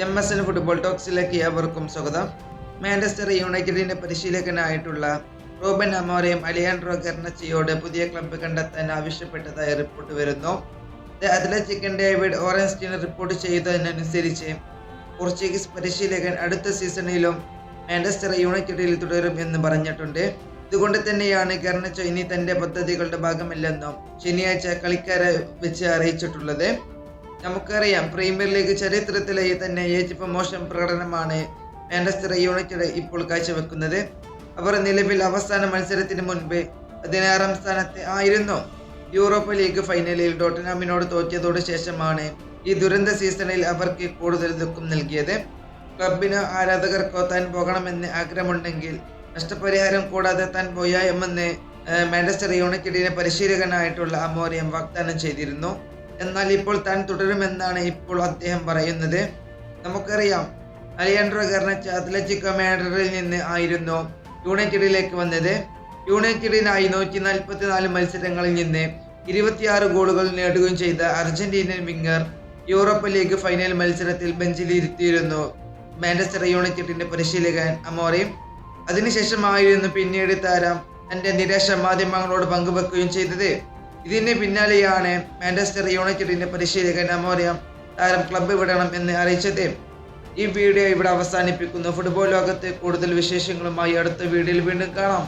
M S N football ടോക്സിലേക്ക് ഏവർക്കും സ്വാഗതം. മാഞ്ചസ്റ്റർ യുണൈറ്റഡിന്റെ പരിശീലകനായിട്ടുള്ള റോബൻ അമോറയും അലിയാൻഡ്രോ ഗർണച്ചിയോട് പുതിയ ക്ലബ്ബ് കണ്ടെത്താൻ ആവശ്യപ്പെട്ടതായി റിപ്പോർട്ട് വരുന്നു. ദ അത്ലറ്റിക്കൻ ഡേവിഡ് ഓറൻസ്റ്റീൻ റിപ്പോർട്ട് ചെയ്തതിനനുസരിച്ച് പോർച്ചുഗീസ് പരിശീലകൻ അടുത്ത സീസണിലും മാഞ്ചസ്റ്റർ യുണൈറ്റഡിൽ തുടരും എന്ന് പറഞ്ഞിട്ടുണ്ട്. ഇതുകൊണ്ട് തന്നെയാണ് ഗർണച്ചോ ഇനി തന്റെ പദ്ധതികളുടെ ഭാഗമല്ലെന്നും ശനിയാഴ്ച കളിക്കാരെ വെച്ച് അറിയിച്ചിട്ടുള്ളത്. നമുക്കറിയാം പ്രീമിയർ ലീഗ് ചരിത്രത്തിലെ തന്നെ ഏറ്റവും മോശം പ്രകടനമാണ് മാഞ്ചസ്റ്റർ യുണൈറ്റഡ് ഇപ്പോൾ കാഴ്ചവെക്കുന്നത്. അവർ നിലവിൽ അവസാന മത്സരത്തിന് മുൻപ് പതിനാറാം സ്ഥാനത്ത് ആയിരുന്നു. യൂറോപ്പ് ലീഗ് ഫൈനലിൽ ഡോട്ടനാമിനോട് തോറ്റിയതോട് ശേഷമാണ് ഈ ദുരന്ത സീസണിൽ അവർക്ക് കൂടുതൽ ദുഃഖം നൽകിയത്. ക്ലബിന് ആരാധകർക്കോ താൻ പോകണമെന്ന് ആഗ്രഹമുണ്ടെങ്കിൽ നഷ്ടപരിഹാരം കൂടാതെ താൻ പോയാമെന്ന് മാഞ്ചസ്റ്റർ യുണൈറ്റഡിനെ പരിശീലകനായിട്ടുള്ള അമോറിയം വാഗ്ദാനം ചെയ്തിരുന്നു. എന്നാൽ ഇപ്പോൾ താൻ തുടരുമെന്നാണ് ഇപ്പോൾ അദ്ദേഹം പറയുന്നത്. നമുക്കറിയാം അലിയാൻഡ്രോ ഗർണച്ച് അത്ലറ്റിക് കമാൻഡറിൽ നിന്ന് ആയിരുന്നു യുണൈറ്റഡിലേക്ക് വന്നത്. യുണൈറ്റഡിനായി നൂറ്റി നാൽപ്പത്തി നാല് മത്സരങ്ങളിൽ നിന്ന് ഇരുപത്തിയാറ് ഗോളുകൾ നേടുകയും ചെയ്ത Argentinian winger Europe league final മത്സരത്തിൽ ബെഞ്ചിലിരുത്തിയിരുന്നു. മാഞ്ചസ്റ്റർ യുണൈറ്റഡിന്റെ പരിശീലകൻ അമോറിയും അതിനുശേഷമായിരുന്നു പിന്നീട് താരം തന്റെ നിരാശ മാധ്യമങ്ങളോട് പങ്കുവെക്കുകയും ചെയ്തത്. ഇതിന് പിന്നാലെയാണ് മാഞ്ചസ്റ്റർ യുണൈറ്റഡിന്റെ പരിശീലകൻ അമോറിയം താരം ക്ലബ്ബ് വിടണം എന്ന് അറിയിച്ചത്. ഈ വീഡിയോ ഇവിടെ അവസാനിപ്പിക്കുന്നു. ഫുട്ബോൾ ലോകത്തെ കൂടുതൽ വിശേഷങ്ങളുമായി അടുത്ത വീഡിയോയിൽ വീണ്ടും കാണാം.